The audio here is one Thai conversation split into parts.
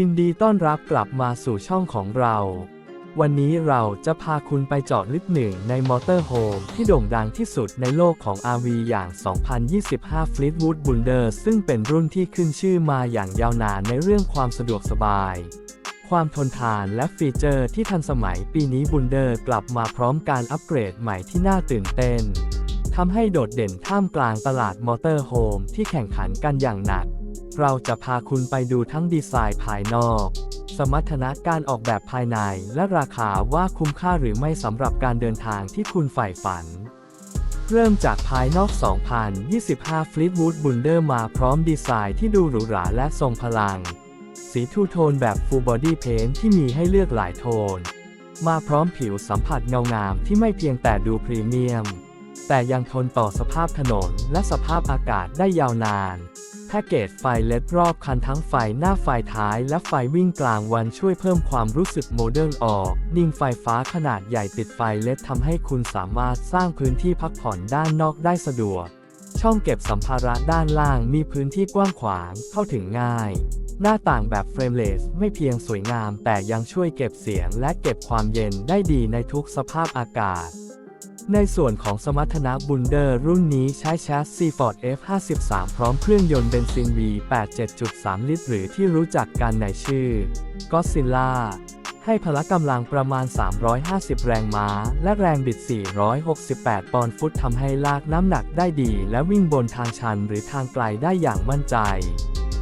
ยินดีต้อนรับกลับมาสู่ช่องของเรา วันนี้เราจะพาคุณไปเจาะลึกหนึ่งในมอเตอร์โฮมที่โด่งดังที่สุดในโลกของ RV อย่าง 2025 Fleetwood Builder ซึ่งเป็นรุ่นที่ขึ้นชื่อมาอย่างยาวนานในเรื่องความสะดวกสบาย ความทนทานและฟีเจอร์ที่ทันสมัยปีนี้บุนเดอร์กลับมาพร้อมการอัปเกรดใหม่ที่น่าตื่นเต้นทำให้โดดเด่นท่ามกลางตลาดมอเตอร์โฮมที่แข่งขันกันอย่างหนัก เราจะพาคุณไปดูทั้งดีไซน์ภายนอก สมรรถนะการออกแบบภายในและราคาว่าคุ้มค่าหรือไม่สำหรับการเดินทางที่คุณใฝ่ฝัน เริ่มจากภายนอก 2025 Fleetwood Builder มาพร้อมดีไซน์ที่ดูหรูหราและทรงพลัง สีทูโทนแบบ Full Body Paint ที่มีให้เลือกหลายโทน มาพร้อมผิวสัมผัสเงางามที่ไม่เพียงแต่ดูพรีเมียม แต่ยังทนต่อสภาพถนนและสภาพอากาศได้ยาวนาน แพ็กเกจไฟเลดรอบคันทั้งไฟหน้าไฟท้ายและไฟวิ่งกลางวันช่วยเพิ่มความรู้สึกโมเดิร์นออก นิ่งไฟฟ้าขนาดใหญ่ติดไฟเลดทำให้คุณสามารถสร้างพื้นที่พักผ่อนด้านนอกได้สะดวก ช่องเก็บสัมภาระด้านล่างมีพื้นที่กว้างขวางเข้าถึงง่าย หน้าต่างแบบเฟรมเลสไม่เพียงสวยงาม แต่ยังช่วยเก็บเสียงและเก็บความเย็นได้ดีในทุกสภาพอากาศ ในส่วนของสมรรถนะบุนเดอร์รุ่นนี้ใช้แชสซี Ford F53 พร้อมเครื่องยนต์เบนซิน V8 7.3 ลิตร หรือที่รู้จักกันในชื่อ Godzilla ให้พละกำลังประมาณ 350 แรงม้า และแรงบิด 468 ปอนด์ฟุตทำให้ลากน้ำหนักได้ดี และวิ่งบนทางชันหรือทางไกลได้อย่างมั่นใจ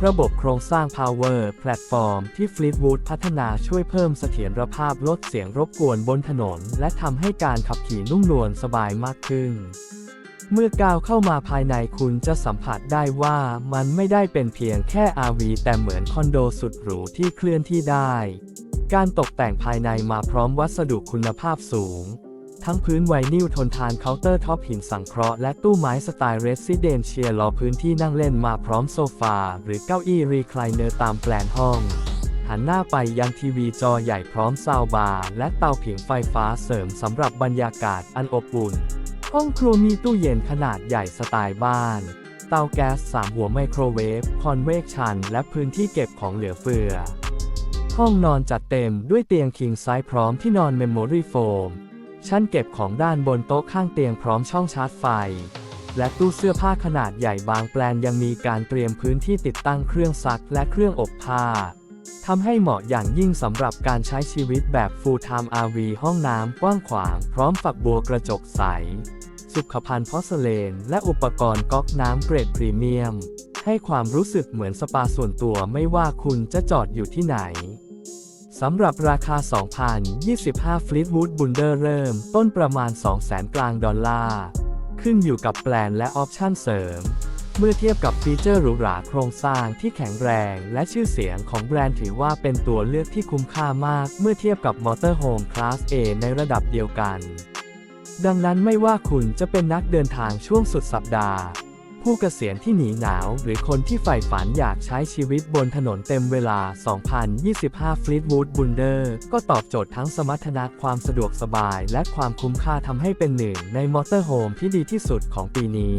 ระบบโครงสร้าง Power Platform ที่ Fleetwood พัฒนาช่วยเพิ่มเสถียรภาพลดเสียงรบกวนบนถนน และทำให้การขับขี่นุ่มนวลสบายมากขึ้น เมื่อก้าวเข้ามาภายในคุณจะสัมผัสได้ว่ามันไม่ได้เป็นเพียงแค่ RV แต่เหมือนคอนโดสุดหรูที่เคลื่อนที่ได้ การตกแต่งภายในมาพร้อมวัสดุคุณภาพสูง ทั้งพื้นไวนิลทนทานเคาน์เตอร์ท็อปหินสังเคราะห์และตู้ไม้สไตล์เรสซิเดนเชียรอพื้นที่นั่งเล่นมาพร้อมโซฟา หรือเก้าอี้รีคลายเนอร์ตามแปลนห้องหันหน้าไปยังทีวีจอใหญ่พร้อมซาวบาร์และเตาผิงไฟฟ้าเสริมสำหรับบรรยากาศอันอบอุ่น ห้องครัวมีตู้เย็นขนาดใหญ่สไตล์บ้าน เตาแก๊ส3หัวไมโครเวฟ คอนเวกชัน และพื้นที่เก็บของเหลือเฟือ ห้องนอนจัดเต็มด้วยเตียงคิงไซส์พร้อมที่นอนเมมโมรี่โฟม ชั้นเก็บของด้านบนโต๊ะข้างเตียงพร้อมช่องชาร์จไฟ และตู้เสื้อผ้าขนาดใหญ่บางแปลนยังมีการเตรียมพื้นที่ติดตั้งเครื่องซักและเครื่องอบผ้าทำให้เหมาะอย่างยิ่งสำหรับการใช้ชีวิตแบบ Full Time RV ห้องน้ำกว้างขวาง พร้อมฝักบัวกระจกใส สุขภัณฑ์พอสเลน และอุปกรณ์ก๊อกน้ำเกรดพรีเมียม ให้ความรู้สึกเหมือนสปาส่วนตัวไม่ว่าคุณจะจอดอยู่ที่ไหน สำหรับราคา 2025 Fleetwood Builder เริ่ม ต้นประมาณ 200,000 กลางดอลลาร์ ขึ้นอยู่กับแปลนและออปชั่นเสริม เมื่อเทียบกับฟีเจอร์หรูหราโครงสร้างที่แข็งแรงและชื่อเสียงของแบรนด์ถือว่าเป็นตัวเลือกที่คุ้มค่ามาก เมื่อเทียบกับมอเตอร์โฮมคลาส A ในระดับเดียวกัน ดังนั้นไม่ว่าคุณจะเป็นนักเดินทางช่วงสุดสัปดาห์ ผู้เกษียณที่หนีหนาว หรือคนที่ใฝ่ฝันอยากใช้ชีวิตบนถนนเต็มเวลา 2025 Fleetwood Bunder ก็ตอบโจทย์ทั้งสมรรถนะความสะดวกสบาย และความคุ้มค่าทำให้เป็นหนึ่งในมอเตอร์โฮมที่ดีที่สุดของปีนี้